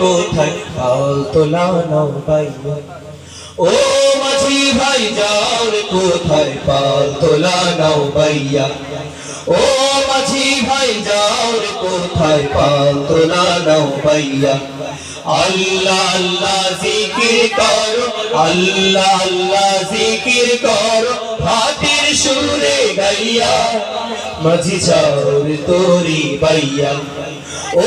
কোথায়? পাল তোলা বাইয়া ও মাঝি ভাই, যাও রে কোথায়? পাল তোলা নাও বাইয়া ও মাঝি ভাই, যাও রে কোথায়? পাল তোলা নাও বাইয়া আল্লাহ আল্লাহ জিকির করো, আল্লাহ আল্লাহ জিকির করো, হাতির সুরে গাইয়া। মাঝি যাও রে তোরি বাইয়া ও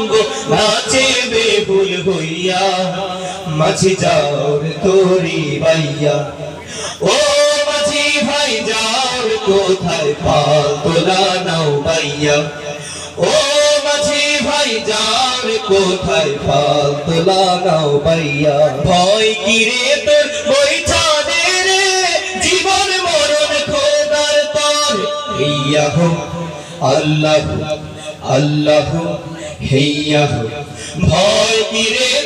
তরঙ্গ নাচে বেহুল হইয়া। মাঝি যাওর তোরি বাইয়া। ও মাঝি ভাই যাওর কোথায় পাল তোলা নাও বাইয়া। ও মাঝি ভাই যাওর কোথায় পাল তোলা নাও বাইয়া। ভয় কিরে তোর বৈঠা রে? জীবন মরণ খোদার তর। হিয়াহ আল্লাহ। আল্লাহ হিয়াহ ভয় কিরে?